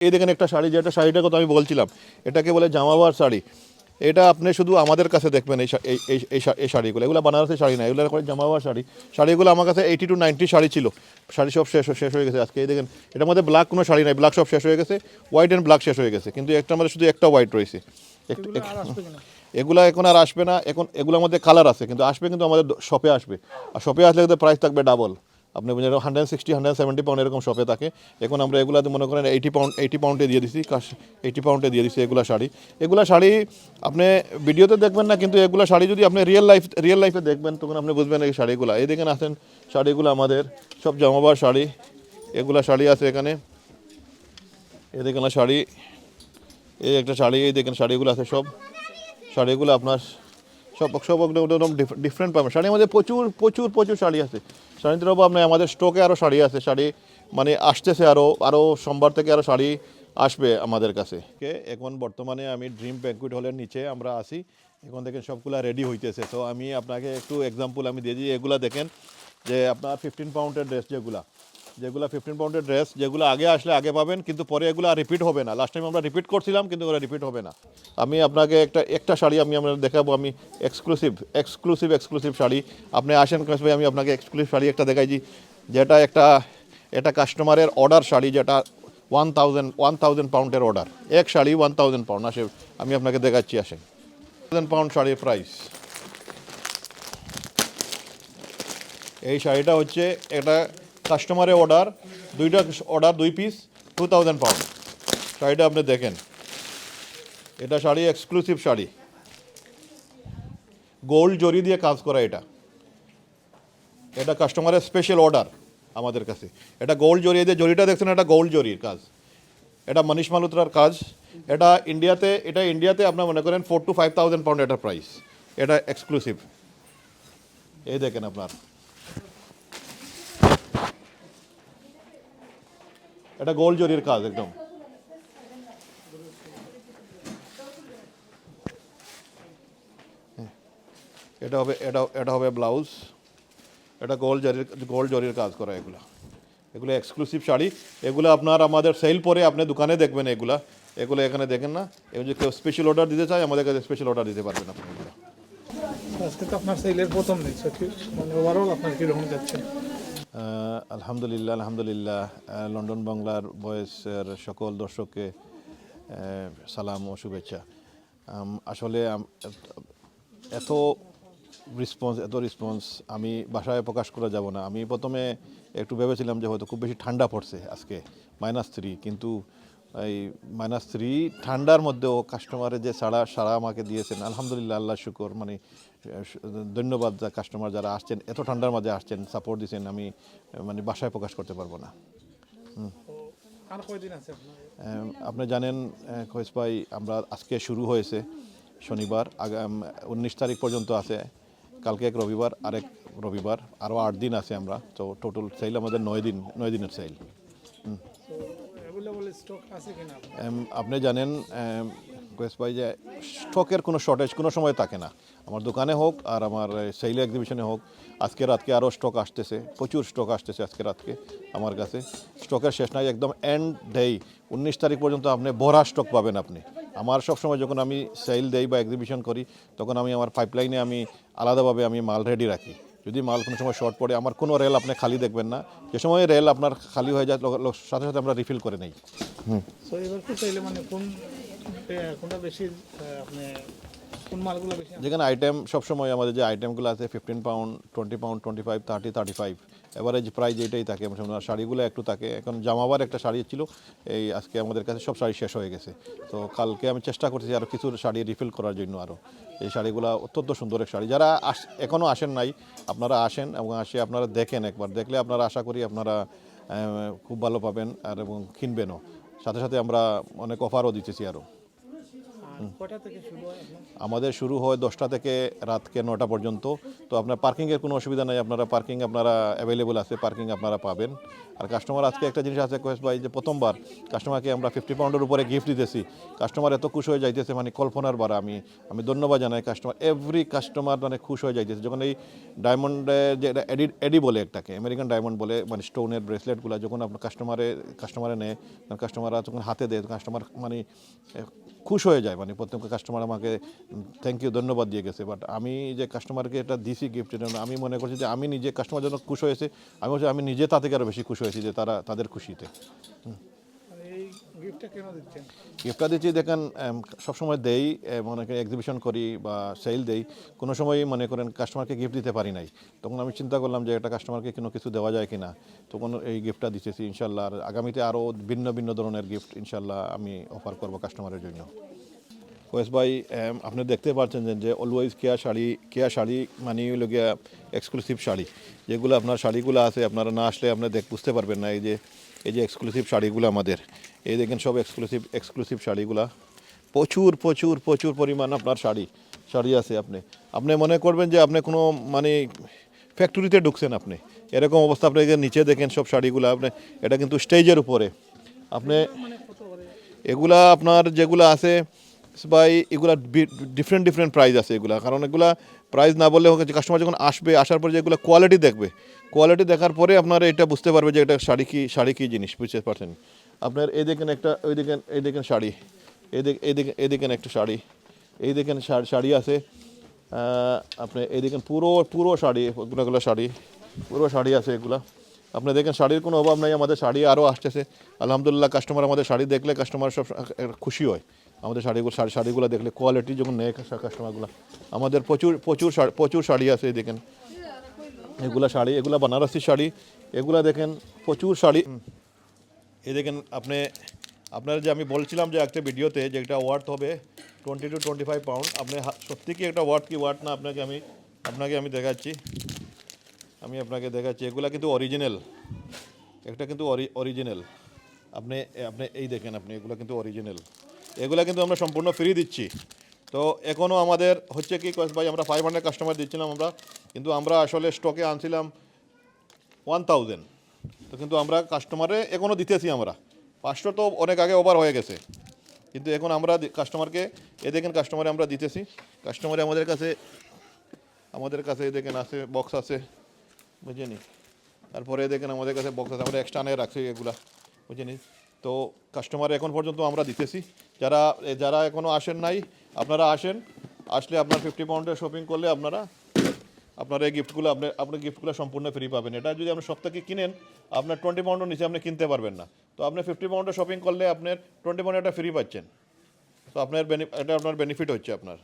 এই দেখেন একটা শাড়ি যেটা শাড়িটার কথা আমি বলছিলাম এটাকে বলে জামাবার শাড়ি। এটা আপনি শুধু আমাদের কাছে দেখবেন এই এই- শাড়িগুলো। এগুলো বানারসি শাড়ি না এগুলো করে জামাবার শাড়ি। শাড়িগুলো আমার কাছে এইটি টু নাইনটি শাড়ি ছিল। শাড়ি সব শেষ শেষ হয়ে গেছে। আজকে এই দেখেন এটার মধ্যে ব্ল্যাক কোনো শাড়ি নাই। ব্ল্যাক সব শেষ হয়ে গেছে। হোয়াইট অ্যান্ড ব্ল্যাক শেষ হয়ে গেছে। কিন্তু একটা মধ্যে শুধু একটা হোয়াইট রয়েছে। এগুলো এখন আর আসবে না। এখন এগুলোর মধ্যে কালার আছে। কিন্তু আসবে কিন্তু আমাদের শপে আসবে। আর শপে আসলে কিন্তু প্রাইস থাকবে ডাবল আপনি বুঝলেন hundred sixty hundred seventy pound এরকম শপে থাকে। এখন আমরা এগুলাতে মনে করেন এইটি পাউন্ড এইটি পাউন্ডে দিয়ে কাশ এইটি পাউন্ডে দিয়ে দিচ্ছি এগুলা শাড়ি। এগুলা শাড়ি আপনি ভিডিওতে দেখবেন না, কিন্তু এগুলা শাড়ি যদি আপনি রিয়েল লাইফ রিয়েল লাইফে দেখবেন, তখন আপনি বুঝবেন এই শাড়িগুলো। এই দেখেন আছেন শাড়িগুলো আমাদের, সব জমাবার শাড়ি, এগুলা শাড়ি আছে এখানে। এই দেখেন শাড়ি, এই একটা শাড়ি, এই দেখেন শাড়িগুলো আছে সব। শাড়িগুলো আপনার সব ডিফারেন্ট পাবেন। শাড়ির মধ্যে প্রচুর প্রচুর প্রচুর শাড়ি আছে। শাড়িতে পাবো আপনার আমাদের স্টকে আরও শাড়ি আছে। শাড়ি মানে আসতেছে আরও আরও সোমবার থেকে আরও শাড়ি আসবে আমাদের কাছে। এখন বর্তমানে আমি ড্রিম ব্যাঙ্কুইট হলের নিচে আমরা আসি এখন দেখেন সবগুলা রেডি হইতেছে। তো আমি আপনাকে একটু এক্সাম্পল আমি দিয়ে দিই। এগুলা দেখেন যে আপনার ফিফটিন পাউন্ডের ড্রেস যেগুলা। যেগুলো ফিফটিন পাউন্ডের ড্রেস যেগুলো আগে আসলে আগে পাবেন, কিন্তু পরে এগুলো আর রিপিট হবে না। লাস্ট টাইম আমরা রিপিট করছিলাম, কিন্তু ওরা রিপিট হবে না। আমি আপনাকে একটা একটা শাড়ি আমি আমরা দেখাবো, আমি এক্সক্লুসিভ এক্সক্লুসিভ এক্সক্লুসিভ শাড়ি। আপনি আসেন কাশ ভাই, আমি আপনাকে এক্সক্লুসিভ শাড়ি একটা দেখাইছি যেটা একটা, এটা কাস্টমারের অর্ডার শাড়ি, যেটা ওয়ান থাউজেন্ড ওয়ান থাউজেন্ড পাউন্ডের অর্ডার এক শাড়ি ওয়ান থাউজেন্ড পাউন্ড আসে আমি আপনাকে দেখাচ্ছি, আসেন। থাউজেন্ড পাউন্ড শাড়ির প্রাইস এই শাড়িটা হচ্ছে, এটা কাস্টমারের অর্ডার দুইটা অর্ডার দুই পিস টু থাউজেন্ড পাউন্ড শাড়িটা আপনি দেখেন। এটা শাড়ি এক্সক্লুসিভ শাড়ি। গোল্ড জরি দিয়ে কাজ করা এটা। এটা কাস্টমারের স্পেশাল অর্ডার আমাদের কাছে। এটা গোল্ড জরি দিয়ে, জরিটা দেখছেন, এটা গোল্ড জরির কাজ। এটা মনীষ মালুত্রার কাজ। এটা ইন্ডিয়াতে এটা ইন্ডিয়াতে আপনার মনে করেন four two five thousand pound এটা প্রাইস এটা এক্সক্লুসিভ এই দেখেন আপনার। এটা গোল জরির কাজ, একদম। হ্যাঁ। এটা হবে, এটা এটা হবে ব্লাউজ এটা গোল জরির গোল জরির কাজ করা এগুলো। এগুলো এক্সক্লুসিভ শাড়ি। এগুলো আপনার আমাদের সেল পরে আপনি দোকানে দেখবেন এগুলা। এগুলো এখানে দেখেন না। এবং যদি কেউ স্পেশাল অর্ডার দিতে চায়, আমাদের কাছে স্পেশাল অর্ডার দিতে পারবেন আপনি আজকে তো আপনার সেলের প্রথম দিন, সত্যি। মানে আপনার কীরকম যাচ্ছে? আলহামদুলিল্লাহ আলহামদুলিল্লাহ লন্ডন বাংলার বয়েসের সকল দর্শককে সালাম ও শুভেচ্ছা। আসলে এত রেসপন্স এত রেসপন্স আমি বাসায় প্রকাশ করা যাব না। আমি প্রথমে একটু ভেবেছিলাম যে হয়তো খুব বেশি ঠান্ডা পড়ছে আজকে মাইনাস থ্রি কিন্তু এই মাইনাস থ্রি ঠান্ডার মধ্যেও কাস্টমারের যে সাড়া সাড়া আমাকে দিয়েছেন আলহামদুলিল্লাহ আল্লাহ শুকর মানে ধন্যবাদ কাস্টমার যারা আসছেন এত ঠান্ডার মাঝে আসছেন সাপোর্ট দিয়েছেন আমি মানে বাসায় প্রকাশ করতে পারব না। আপনি জানেন খোঁজ ভাই আমরা আজকে শুরু হয়েছে শনিবার আগাম উনিশ তারিখ পর্যন্ত আছে কালকে এক রবিবার আরেক রবিবার আরও আট দিন আছে আমরা তো টোটাল সেল আমাদের নয় দিন নয় দিনের সেল অ্যাভেলেবল আপনি জানেন কোয়েস ভাই যে স্টকের কোনো শর্টেজ কোনো সময় থাকে না। আমার দোকানে হোক আর আমার সেল এক্সিবিশনে হোক, আজকে রাতকে আরও স্টক আসতেছে, প্রচুর স্টক আসতেছে আজকে রাতকে আমার কাছে। স্টকের শেষ নাই, একদম এন্ড ডেই উনিশ তারিখ পর্যন্ত আপনি ভরা স্টক পাবেন আপনি। আমার সবসময় যখন আমি সেল দেই বা এক্সিবিশন করি, তখন আমি আমার পাইপলাইনে আমি আলাদাভাবে আমি মাল রেডি রাখি। যদি মাল কোনো সময় শর্ট পড়ে, আমার কোনো রেল আপনি খালি দেখবেন না। যে সময় রেল আপনার খালি হয়ে যায় সাথে সাথে আমরা রিফিল করে নেই। চাইলে মানে কোন, কোনটা বেশি আপনি কোন মালগুলো বেশি যেখানে আইটেম সবসময় আমাদের যে আইটেমগুলো আছে fifteen pound twenty pound twenty five thirty thirty five average price এটাই থাকে আর শাড়িগুলো একটু থাকে। এখন জামাবার একটা শাড়ি ছিল, এই আজকে আমাদের কাছে সব শাড়ি শেষ হয়ে গেছে। তো কালকে আমি চেষ্টা করতেছি আরও কিছু শাড়ি রিফিল করার জন্য আরও এই শাড়িগুলো অত্যন্ত সুন্দর এক শাড়ি। যারা এখনও আসেন নাই, আপনারা আসেন এবং আসে আপনারা দেখেন একবার। দেখলে আপনারা আশা করি আপনারা খুব ভালো পাবেন আর এবং কিনবেনও। সাথে সাথে আমরা অনেক অফারও দিতেছি আরও আর কটা থেকে শুরু হয় আপনার আমাদের শুরু হয় দশটা থেকে রাতকে নটা পর্যন্ত। তো আপনার পার্কিংয়ের কোনো অসুবিধা নেই, আপনারা পার্কিং আপনারা অ্যাভেলেবল আছে, পার্কিং আপনারা পাবেন। আর কাস্টমার আজকে একটা জিনিস আছে কোয়েস ভাই, যে প্রথমবার কাস্টমারকে আমরা ফিফটি পাউন্ডের উপরে গিফট দিতেছি। কাস্টমার এত খুশ হয়ে যাইতেছে মানে কল্পনার বারা, আমি আমি ধন্যবাদ জানাই কাস্টমার এভরি কাস্টমার মানে খুশ হয়ে যাইতেছে। যখন এই ডায়মন্ডের যে এডি এডি বলে একটাকে আমেরিকান ডায়মন্ড বলে মানে স্টোনের ব্রেসলেটগুলো যখন আপনার কাস্টমারে কাস্টমারে নেয় কাস্টমাররা যখন হাতে দেয় কাস্টমার মানে খুশ হয়ে যায় মানে প্রত্যেক কাস্টমার আমাকে থ্যাংক ইউ ধন্যবাদ দিয়ে গেছে। বাট আমি যে কাস্টমারকে এটা দিছি গিফট আমি মনে করছি যে আমি নিজে কাস্টমার জন্য খুশ হয়েছে। আমি বলছি আমি নিজে তা থেকে আরও বেশি খুশি হয়েছি যে তারা তাদের খুশিতে। মানে গিফটটা গিফটটা দিচ্ছি দেখেন সবসময় দেই মনে করেন এক্সিবিশন করি বা সেল দেই। কোনো সময় মনে করেন কাস্টমারকে গিফট দিতে পারি নাই। তখন আমি চিন্তা করলাম যে একটা কাস্টমারকে কোনো কিছু দেওয়া যায় কি না তখন এই গিফটটা দিতেছি ইনশাল্লাহ। আর আগামীতে আরও ভিন্ন ভিন্ন ধরনের গিফট ইনশাল্লাহ আমি অফার করব কাস্টমারের জন্য। ওয়েস ভাই আপনি দেখতে পাচ্ছেন যে- অলওয়েজ কেয়া শাড়ি কেয়া শাড়ি মানে হলো গিয়া এক্সক্লুসিভ শাড়ি। যেগুলো আপনার শাড়িগুলো আছে, আপনারা না আসলে আপনারা দেখ বুঝতে পারবেন না। এই যে এই যে এক্সক্লুসিভ শাড়িগুলো আমাদের। এই দেখেন সব এক্সক্লুসিভ এক্সক্লুসিভ শাড়িগুলা। প্রচুর প্রচুর প্রচুর পরিমাণ আপনার শাড়ি শাড়ি আছে আপনি। আপনি মনে করবেন যে আপনি কোনো মানে ফ্যাক্টরিতে ঢুকছেন আপনি। এরকম অবস্থা আপনি নিচে দেখেন সব শাড়িগুলো, আপনি এটা কিন্তু স্টেজের উপরে। আপনি এগুলা আপনার যেগুলো আছে বাই এগুলা ডিফারেন্ট ডিফারেন্ট প্রাইস আছে এগুলা। কারণ এগুলা প্রাইস না বললে হোক কাস্টমার যখন আসবে, আসার পরে যেগুলো কোয়ালিটি দেখবে। কোয়ালিটি দেখার পরে আপনার এটা বুঝতে পারবে যে এটা শাড়ি কি শাড়ি কি জিনিস, বুঝতে পারছেন? আপনার এই দেখেন একটা, ওই দেখেন, এই দেখেন শাড়ি। এই দিক এই দিকে এই দেখেন একটা শাড়ি। এই দেখেন শাড়ি আছে। আপনি এই দেখেন পুরো পুরো শাড়ি ওগুলোগুলো শাড়ি, পুরো শাড়ি আছে এগুলা। আপনি দেখেন শাড়ির কোনো অভাব নাই, আমাদের শাড়ি আরও আসতেছে। আলহামদুলিল্লাহ কাস্টমার আমাদের শাড়ি দেখলে কাস্টমার সব খুশি হয়। আমাদের শাড়িগুলো শাড়ি শাড়িগুলো দেখলে কোয়ালিটি যখন নেয় কাস্টমারগুলো আমাদের প্রচুর প্রচুর শাড়ি প্রচুর শাড়ি আছে দেখেন। এগুলা শাড়ি, এগুলা বানারসি শাড়ি, এগুলা দেখেন প্রচুর শাড়ি। এই দেখেন আপনি আপনার যে আমি বলছিলাম যে একটা ভিডিওতে যে একটা ওয়ার্থ হবে twenty two twenty five pound আপনি সত্যি কি একটা ওয়ার্থ কি? ওয়ার্থ না? আপনাকে আমি আপনাকে আমি দেখাচ্ছি। আমি আপনাকে দেখাচ্ছি। এগুলা কিন্তু অরিজিনাল একটা কিন্তু অরিজিনাল আপনি আপনি এই দেখেন আপনি, এগুলো কিন্তু অরিজিনাল এগুলা কিন্তু আমরা সম্পূর্ণ ফ্রি দিচ্ছি। তো এখনও আমাদের হচ্ছে কি ভাই, আমরা ফাইভ হান্ড্রেড কাস্টমার দিচ্ছিলাম আমরা, কিন্তু আমরা আসলে স্টকে আনছিলাম ওয়ান থাউজেন্ড তো কিন্তু আমরা কাস্টমারে এখনও দিতেছি আমরা। পাঁচশো তো অনেক আগে ওভার হয়ে গেছে। কিন্তু এখন আমরা কাস্টমারকে এ দেখেন কাস্টমারে আমরা দিতেছি। কাস্টমারে আমাদের কাছে আমাদের কাছে এ দেখেন আছে বক্স আছে বুঝেনি তারপরে দেখেন আমাদের কাছে বক্স আছে, আমরা এক্সট্রা নিয়ে রাখছি এগুলা, বুঝে নি? তো কাস্টমার এখন পর্যন্ত আমরা দিতেছি। যারা যারা এখনও আসেন নাই, আপনারা আসেন, আসলে আপনার ফিফটি পাউন্ডের শপিং করলে আপনারা, আপনার এই গিফটগুলো আপনি আপনি গিফটগুলো সম্পূর্ণ ফ্রি পাবেন। এটা যদি আপনি সপ্তাহে কিনেন, আপনার টোয়েন্টি পাউন্ডের নিচে আপনি কিনতে পারবেন না। তো আপনি ফিফটি পাউন্ডের শপিং করলে আপনার টোয়েন্টি পাউন্ড একটা ফ্রি পাচ্ছেন। তো আপনার এটা আপনার বেনিফিট হচ্ছে আপনার।